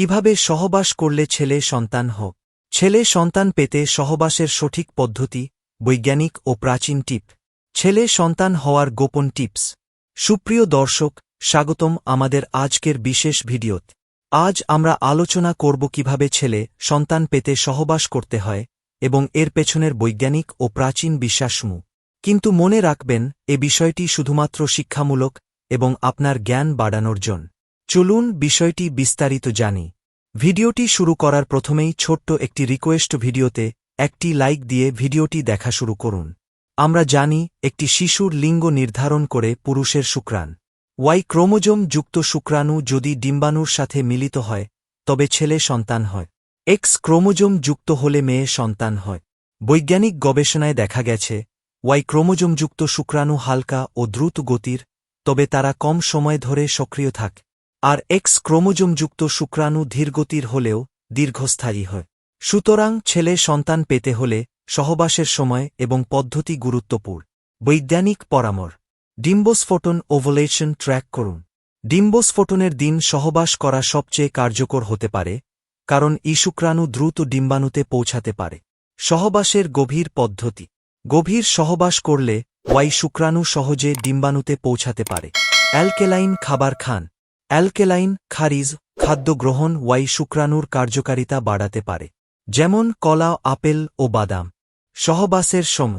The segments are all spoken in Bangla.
কীভাবে সহবাস করলে ছেলে সন্তান হোক? ছেলে সন্তান পেতে সহবাসের সঠিক পদ্ধতি, বৈজ্ঞানিক ও প্রাচীন টিপ। ছেলে সন্তান হওয়ার গোপন টিপস। সুপ্রিয় দর্শক, স্বাগতম আমাদের আজকের বিশেষ ভিডিওত। আজ আমরা আলোচনা করব কীভাবে ছেলে সন্তান পেতে সহবাস করতে হয় এবং এর পেছনের বৈজ্ঞানিক ও প্রাচীন বিশ্বাসমূহ। কিন্তু মনে রাখবেন, এ বিষয়টি শুধুমাত্র শিক্ষামূলক এবং আপনার জ্ঞান বাড়ানোর জন্য। চলুন বিষয়টি বিস্তারিত জানি। ভিডিওটি শুরু করার প্রথমেই ছোট্ট একটি রিকোয়েস্ট ভিডিওতে একটি লাইক দিয়ে ভিডিওটি দেখা শুরু করুন। আমরা জানি, একটি শিশুর লিঙ্গ নির্ধারণ করে পুরুষের শুক্রাণ। ওয়াই ক্রোমোজোম যুক্ত শুক্রাণু যদি ডিম্বাণুর সাথে মিলিত হয়, তবে ছেলে সন্তান হয়। এক্স ক্রোমোজোম যুক্ত হলে মেয়ে সন্তান হয়। বৈজ্ঞানিক গবেষণায় দেখা গেছে ওয়াই ক্রোমোজোমযুক্ত শুক্রাণু হালকা ও দ্রুত গতির, তবে তারা কম সময় ধরে সক্রিয় থাকে। আর এক্স ক্রোমোজোমযুক্ত শুক্রাণু ধীরগতির হলেও দীর্ঘস্থায়ী হয়। সুতরাং ছেলে সন্তান পেতে হলে সহবাসের সময় এবং পদ্ধতি গুরুত্বপূর্ণ। বৈজ্ঞানিক পরামর ডিম্বোস্ফোটন ওভোলেশন ট্র্যাক করুন। ডিম্বোস্ফোটনের দিন সহবাস করা সবচেয়ে কার্যকর হতে পারে, কারণ ই শুক্রাণু দ্রুত ডিম্বাণুতে পৌঁছাতে পারে। সহবাসের গভীর পদ্ধতি। গভীর সহবাস করলে ওয়াই শুক্রাণু সহজে ডিম্বাণুতে পৌঁছাতে পারে। অ্যালকেলাইন খাবার খান। অ্যালকেলাইন, খারিজ, খাদ্য গ্রহণ, ওয়াই শুক্রাণুর কার্যকারিতা বাড়াতে পারে। যেমন কলা, আপেল ও বাদাম। সহবাসের সম,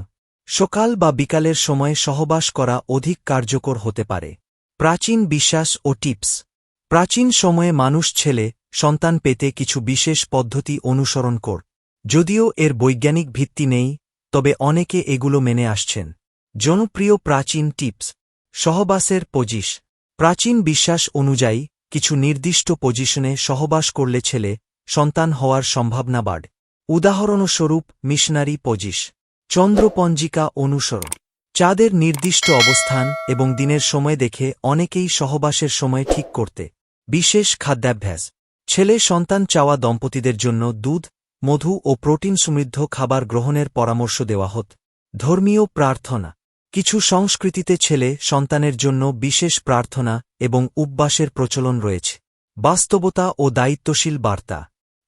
সকাল বা বিকালের সময় সহবাস করা অধিক কার্যকর হতে পারে। প্রাচীন বিশ্বাস ও টিপস। প্রাচীন সময়ে মানুষ ছেলে, সন্তান পেতে কিছু বিশেষ পদ্ধতি অনুসরণ কর। যদিও এর বৈজ্ঞানিক ভিত্তি নেই, তবে অনেকে এগুলো মেনে আসছেন। জনপ্রিয় প্রাচীন টিপস। সহবাসের পজিশ প্রাচীন বিশ্বাস অনুযায়ী, কিছু নির্দিষ্ট পজিশনে সহবাস করলে ছেলে সন্তান হওয়ার সম্ভাবনা বাড়। উদাহরণস্বরূপ, মিশনারি পজিশ। চন্দ্রপঞ্জিকা অনুসরণ। চাঁদের নির্দিষ্ট অবস্থান এবং দিনের সময় দেখে অনেকেই সহবাসের সময় ঠিক করতে। বিশেষ খাদ্যাভ্যাস। ছেলে সন্তান চাওয়া দম্পতিদের জন্য দুধ, মধু ও প্রোটিন সমৃদ্ধ খাবার গ্রহণের পরামর্শ দেওয়া হত। ধর্মীয় প্রার্থনা। কিছু সংস্কৃতিতে ছেলে সন্তানের জন্য বিশেষ প্রার্থনা এবং উপবাসের প্রচলন রয়েছে। বাস্তবতা ও দায়িত্বশীল বার্তা।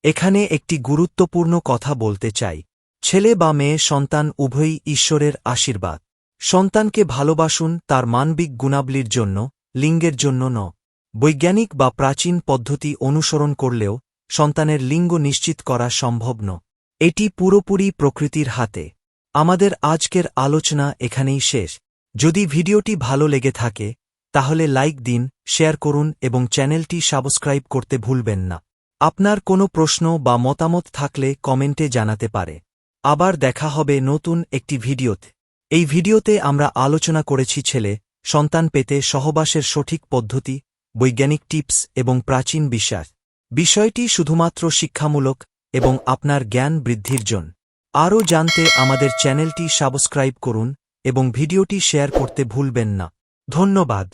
এখানে একটি গুরুত্বপূর্ণ কথা বলতে চাই। ছেলে বা মেয়ে সন্তান উভয়ই ঈশ্বরের আশীর্বাদ। সন্তানকে ভালোবাসুন তার মানবিক গুণাবলীর জন্য, লিঙ্গের জন্য ন। বৈজ্ঞানিক বা প্রাচীন পদ্ধতি অনুসরণ করলেও সন্তানের লিঙ্গ নিশ্চিত করা সম্ভব ন। এটি পুরোপুরি প্রকৃতির হাতে। আমাদের আজকের আলোচনা এখানেই শেষ। যদি ভিডিওটি ভালো লেগে থাকে, তাহলে লাইক দিন, শেয়ার করুন এবং চ্যানেলটি সাবস্ক্রাইব করতে ভুলবেন না। আপনার কোনো প্রশ্ন বা মতামত থাকলে কমেন্টে জানাতে পারে। আবার দেখা হবে নতুন একটি ভিডিওতে। এই ভিডিওতে আমরা আলোচনা করেছি ছেলে, সন্তান পেতে সহবাসের সঠিক পদ্ধতি, বৈজ্ঞানিক টিপস এবং প্রাচীন বিশ্বাস। বিষয়টি শুধুমাত্র শিক্ষামূলক এবং আপনার জ্ঞান বৃদ্ধির জন্য। আরও জানতে আমাদের চ্যানেলটি সাবস্ক্রাইব করুন এবং ভিডিওটি শেয়ার করতে ভুলবেন না। ধন্যবাদ।